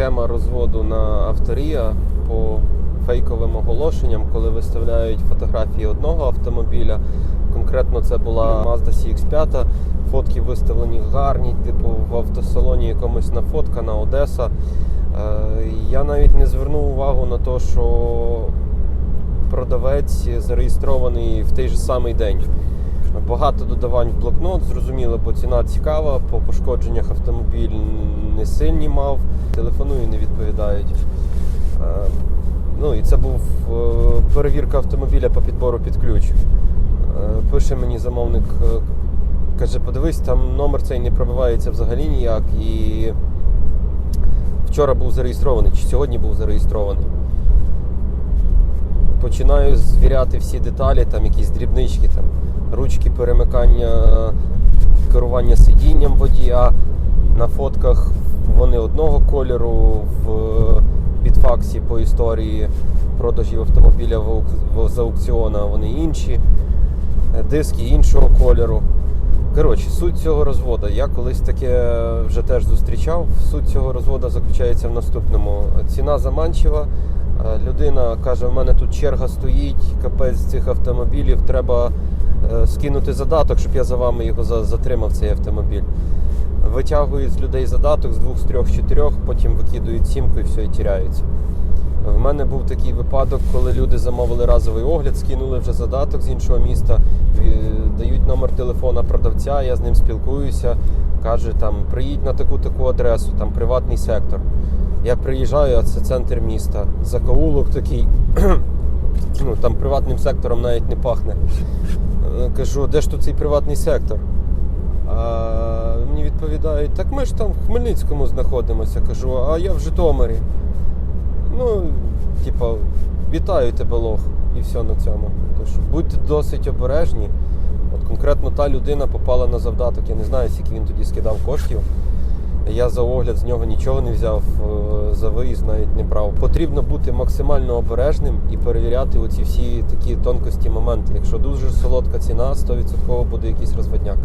схема розводу на авторія по фейковим оголошенням, коли виставляють фотографії одного автомобіля. Конкретно це була Mazda CX5. Фотки виставлені гарні, типу в автосалоні якомусь нафоткана Одеса. Е, Я навіть не звернув увагу на те, що продавець зареєстрований в той же самий день. Багато додавань в блокнот, зрозуміло, бо ціна цікава, по пошкодженнях автомобіль не сильні мав, телефоную, не відповідають. Е, Ну і це був е, перевірка автомобіля по підбору під ключ. Е, Пише мені замовник, каже, подивись, там номер цей не пробивається взагалі ніяк. І вчора був зареєстрований, чи сьогодні був зареєстрований. Починаю звіряти всі деталі, там якісь дрібнички, там ручки перемикання керування сидінням водія. На фотках вони одного кольору, в підфаксі по історії продажів автомобіля в з аукціона вони інші, диски іншого кольору. Коротше, суть цього розводу. Я колись таке вже теж зустрічав. Суть цього розводу заключається в наступному: ціна заманчива. Е, Людина каже: у мене тут черга стоїть, капець цих автомобілів, треба скинути задаток, щоб я за вами його затримав цей автомобіль. Витягують з людей задаток з двох, з трьох, чотирьох, потім викидують сімку і все, і тіряються. В мене був такий випадок, коли люди замовили разовий огляд, скинули вже задаток з іншого міста, дають номер телефона продавця, я з ним спілкуюся. Каже, там приїдь на таку таку адресу, там приватний сектор. Я приїжджаю, а це центр міста. Закоулок такий, ну там приватним сектором навіть не пахне. Е, Кажу, де ж тут цей приватний сектор? А мені відповідають, так ми ж там в Хмельницькому знаходимося. Кажу, а я в Житомирі. Ну, типа, вітаю тебе, лох, і все на цьому. Тож будьте досить обережні. От конкретно та людина попала на завдаток. Я не знаю, скільки він тоді скидав коштів. Я за огляд з нього нічого не взяв, е, за виїзд навіть не брав. Потрібно бути максимально обережним і перевіряти оці всі такі тонкості моменти. Якщо дуже солодка ціна, 100% буде якийсь розводняк.